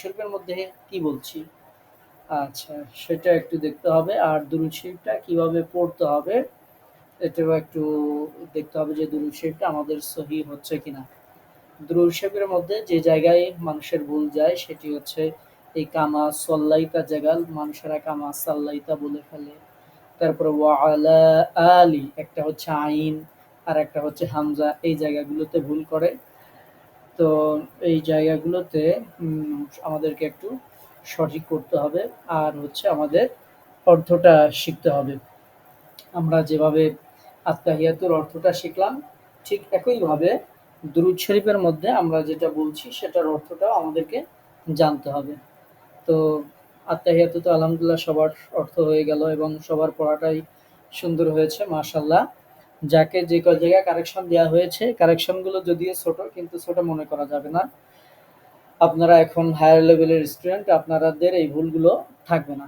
শরীফের মধ্যে কি বলছি? আচ্ছা সেটা একটু দেখতে হবে। আর দুরুদ শরীফটা কীভাবে পড়তে হবে, এটাও একটু দেখতে হবে যে দুরুদ শরীফটা আমাদের সহি হচ্ছে কিনা। দুরুদ শরীফের মধ্যে যে জায়গায় মানুষের ভুল যায়, সেটি হচ্ছে এই কামা সল্লাইতা জায়গা মানুষেরা কামা সাল্লাইতা বলে ফেলে। তারপরে ওয়ালা আলি, একটা হচ্ছে আইন, আর একটা হচ্ছে হামজা, এই জায়গাগুলোতে ভুল করে। তো এই জায়গাগুলোতে আমাদেরকে একটু সঠিক করতে হবে আর হচ্ছে আমাদের অর্থটা শিখতে হবে। আমরা যেভাবে আত্মাহিয়াতুর অর্থটা শিখলাম, ঠিক একইভাবে দুরুদ শরীফের মধ্যে আমরা যেটা বলছি, সেটার অর্থটাও আমাদেরকে জানতে হবে। তো আত্মাহিয়াতু তো আলহামদুলিল্লাহ সবার অর্থ হয়ে গেল এবং সবার পড়াটাই সুন্দর হয়েছে মাশাল্লাহ যাকে যে কয় জায়গায় কারেকশন দেওয়া হয়েছে কারেকশনগুলো যদিও ছোট, কিন্তু ছোট মনে করা যাবে না। আপনারা এখন হায়ার লেভেলের স্টুডেন্ট আপনারাদের এই ভুলগুলো থাকবে না।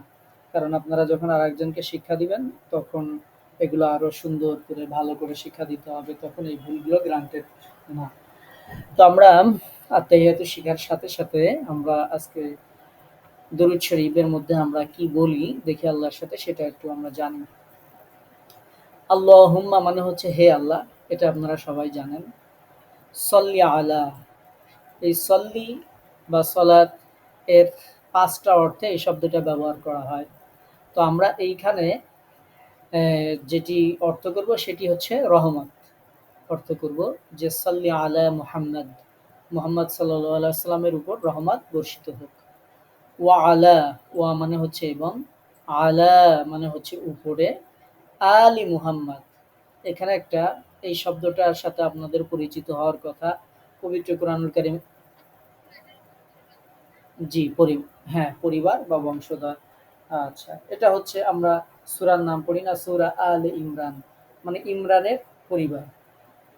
কারণ আপনারা যখন আর একজনকে শিক্ষা দিবেন, তখন এগুলো আরও সুন্দর করে, ভালো করে শিক্ষা দিতে হবে, তখন এই ভুলগুলো গ্রান্টেড না। তো আমরা আত্মাহিয়াত শিখার সাথে সাথে আমরা আজকে দরুদ শরীফের মধ্যে আমরা কি বলি, দেখি আল্লাহর সাথে, সেটা একটু আমরা জানি। আল্লাহ হুম্মা মানে হচ্ছে হে আল্লাহ, এটা আপনারা সবাই জানেন। সল্লি আলা, এই সল্লি বা সলাত এর পাঁচটা অর্থে এই শব্দটা ব্যবহার করা হয়। তো আমরা এইখানে যেটি অর্থ করব সেটি হচ্ছে রহমত। অর্থ করব যে সাল্লি আলা মুহাম্মদ, মোহাম্মদ সাল্লামের উপর রহমত বর্ষিত হোক। ওয়া আলা, ওয়া মানে হচ্ছে এবং, আলা মানে হচ্ছে উপরে আলি মুহাম্মদ। এখানে একটা, এই শব্দটার সাথে আপনাদের পরিচিত হওয়ার কথা। পবিত্র কোরআনুল কারিম। জি, পরি হ্যাঁ পরিবার বা বংশধর। আচ্ছা এটা হচ্ছে আমরা সুরার নাম পড়ি না, সুরা আল ইমরান। মানে ইমরানের পরিবার।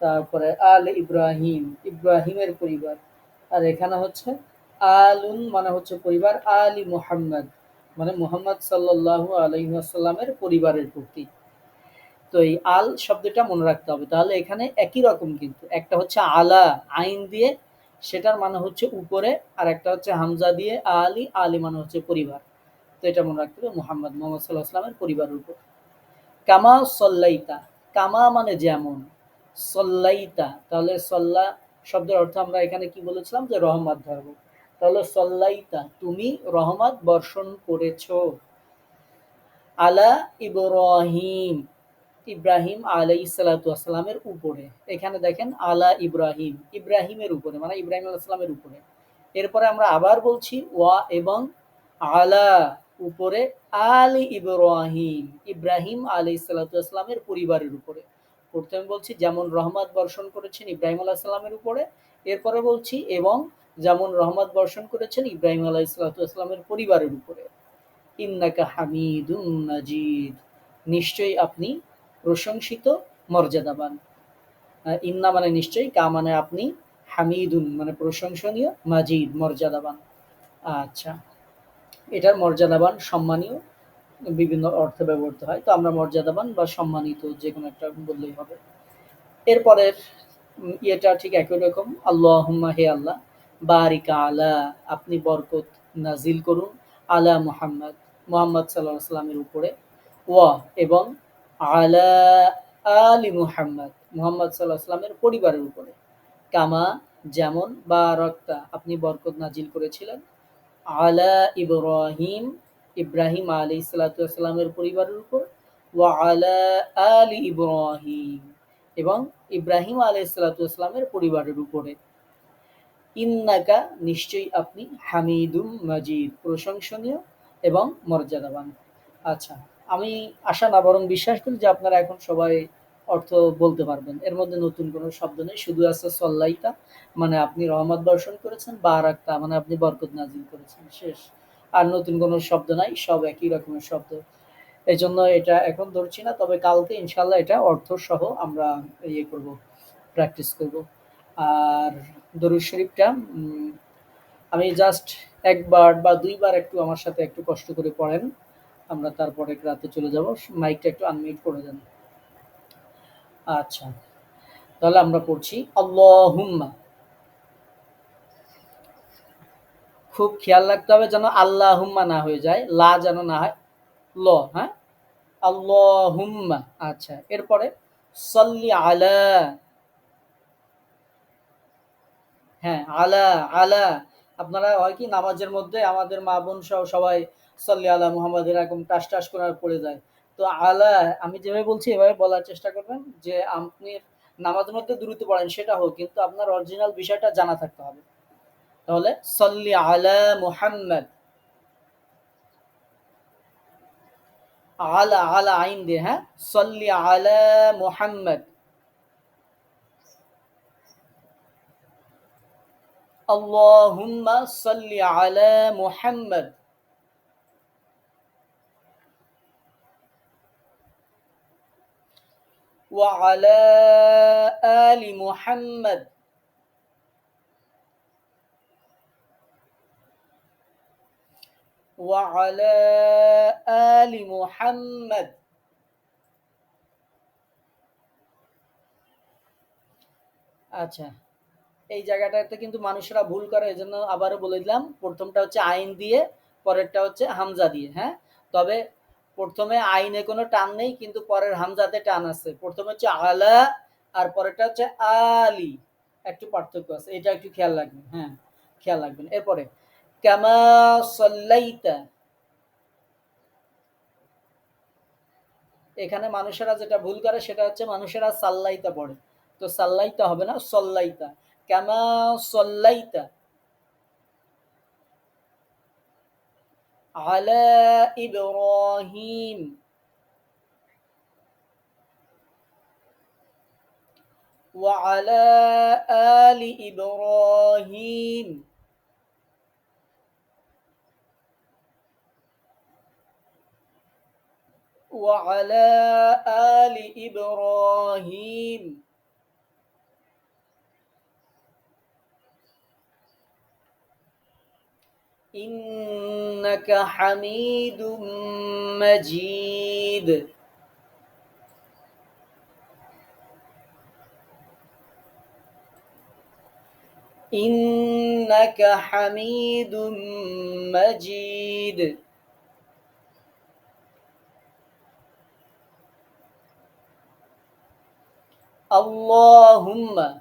তারপরে আল ইব্রাহিম, ইব্রাহিমের পরিবার। আর এখানে হচ্ছে আলুন মানে হচ্ছে পরিবার, আলী মুহাম্মদ। মানে মুহাম্মদ সাল্লাহ আলহিহাসাল্লামের পরিবারের প্রতি। তো এই আল শব্দটা মনে রাখতে হবে। তাহলে এখানে একই রকম কিন্তু। একটা হচ্ছে আলা, আইন দিয়ে, সেটার মানে হচ্ছে উপরে, আর একটা হচ্ছে হামজা দিয়ে, আলী আলী মানে হচ্ছে পরিবার। তো এটা মনে রাখতে হবে মোহাম্মদ মোহাম্মদ সাল্লাহ আসলামের পরিবারের উপর। কামা সল্লাইতা। কামা মানে যেমন, সল্লাইতা। তাহলে সল্লা শব্দের অর্থ আমরা এখানে কি বলেছিলাম? যে রহমত ধরব। তাহলে সল্লাইতা, তুমি রহমত বর্ষণ করেছ। আলা ইব্রাহিম ইব্রাহিম আলাই সালাতামের উপরে। এখানে দেখেন আলা ইব্রাহিম। ইব্রাহিমের উপরে মানে ইব্রাহিম আলাইসালামের উপরে। এরপরে আমরা আবার বলছি ওয়া এবং আলা উপরে আলী ইব্রাহিম। ইব্রাহিম আলী সালাতামের পরিবারের উপরে। প্রথমে বলছি যেমন রহমত বর্ষণ করেছেন ইব্রাহিম আলাহ সাল্লামের উপরে। এরপরে বলছি এবং যেমন রহমত বর্ষণ করেছেন ইব্রাহিম আলাহ সালাতামের পরিবারের উপরে। ইন্নাকা হামিদুন নাজিদ নিশ্চয়ই আপনি প্রশংসিত মর্যাদাবান। ইন্না মানে নিশ্চয়ই, কা মানে আপনি হামিদুন মানে প্রশংসনীয়, মাজিদ, মর্যাদাবান। আচ্ছা এটার মর্যাদাবান সম্মানীয় বিভিন্ন অর্থে ব্যবহৃত হয়। তো আমরা মর্যাদাবান বা সম্মানিত যে কোনো একটা বললেই হবে। এরপরের ইয়েটা ঠিক একই রকম। আল্লাহ হে আল্লাহ, বারিকা আলা, আপনি বরকত নাজিল করুন আলা মুহাম্মদ, মোহাম্মদ সাল্লাহ সাল্লামের উপরে। ওয়া এবং আলা আলি মুহাম্মদ মুহাম্মদ সাল্লাহ সাল্লামের পরিবারের উপরে। কামা, যেমন বা রক্তা আপনি বরকত নাজিল করেছিলেন। আলা ইব্রাহিম ইব্রাহিম আলী সালাতামের পরিবারের উপর। ওয়া আলা আলি ইব্রাহিম, এবং ইব্রাহিম আলী সালাতামের পরিবারের উপরে। ইন্নাকা, নিশ্চয়ই আপনি হামিদুম মাজিদ, প্রশংসনীয় এবং মর্যাদাবান। আচ্ছা আমি আশা না, বরং বিশ্বাস করি যে আপনারা এখন সবাই অর্থ বলতে পারবেন। এর মধ্যে নতুন কোনো শব্দ নেই, শুধু আছে সল্লাইটা মানে আপনি রহমত বর্ষণ করেছেন বা আর একটা মানে আপনি বরকত নাজিল করেছেন, শেষ। আর নতুন কোনো শব্দ নাই, সব একই রকমের শব্দ। এই জন্য এটা এখন ধরছি না, তবে কালকে ইনশাল্লাহ এটা অর্থ সহ আমরা ইয়ে করব প্র্যাকটিস করব। আর দরুদ শরীফটা আমি জাস্ট একবার বা দুইবার একটু আমার সাথে একটু কষ্ট করে পড়েন। আমরা তারপরে রাতে চলে যাব। মাইকটা একটু আনমিউট করে দেন। আচ্ছা তাহলে আমরা পড়ছি, আল্লাহুম্মা। খুব খেয়াল রাখতে হবে যেন আল্লাহুম্মা না হয়ে যায়, লা যেন না হয়, ল হ্যাঁ? আল্লাহুম্মা আচ্ছা এরপরে, সল্লি আলা। হ্যাঁ আলা আলা আপনারা হয় কি নামাজের মধ্যে আমাদের মা বোন সহ সবাই সল্লি আলা মুহাম্মদ এরকম টাস টাস করে পড়ে যায়। তো আলা, আমি যেভাবে বলছি এভাবে বলার চেষ্টা করবেন যে আপনি নামাজের মধ্যে দ্রুত পড়েন সেটা হোক, কিন্তু আপনার অরিজিনাল বিষয়টা জানা থাকতে হবে। তাহলে সল্লি আলা মুহাম্মদ। আলা আলা আইন দিয়ে হ্যাঁ? সল্লি আলা মুহাম্মদ। اللهم صل على محمد وعلى آل محمد وعلى آل محمد আচ্ছা এই জায়গাটাতে কিন্তু মানুষরা ভুল করে এই জন্য আবারও বলে দিলাম, প্রথমটা হচ্ছে আইন দিয়ে, পরেরটা হচ্ছে হামজা দিয়ে হ্যাঁ? তবে প্রথমে আইনে কোনো টান নেই, কিন্তু পরের হামজাতে টান আছে। প্রথমে হচ্ছে আলা, আর পরেরটা হচ্ছে আলি। একটু পার্থক্য আছে, এটা একটু খেয়াল রাখবেন হ্যাঁ খেয়াল রাখবেন। এরপরে, কামা সল্লাইতা। এখানে মানুষেরা যেটা ভুল করে, সেটা হচ্ছে মানুষেরা সাল্লাইতা পড়ে। তো সাল্লাইতা হবে না, সল্লাইতা। كما صليت. على إبراهيم. وعلى آل إبراهيم. وعلى آل إبراهيم. إنك حميد مجيد. إنك حميد مجيد. اللهم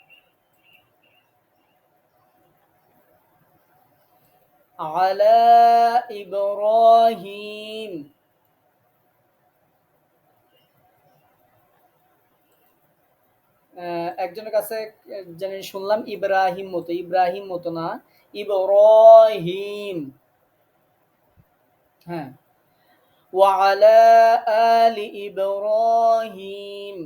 على إبراهيم একজনের কাছে জানি শুনলাম ইব্রাহিম মতো ইব্রাহিম মতো না ইব্রাহিম হ্যাঁ وعلى آل إبراهيم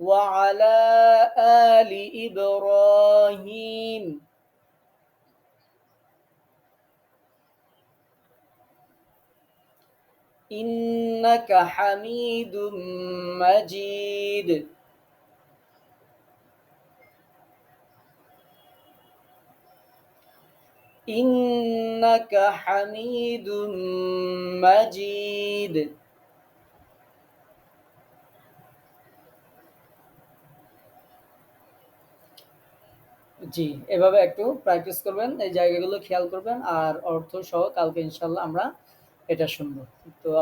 وعلى آل إبراهيم. إنك حميد مجيد. إنك حميد مجيد. জি, এভাবে একটু প্র্যাকটিস করবেন, এই জায়গাগুলো খেয়াল করবেন, আর অর্থ সহ কালকে ইনশাল্লাহ আমরা এটা শুনব। তো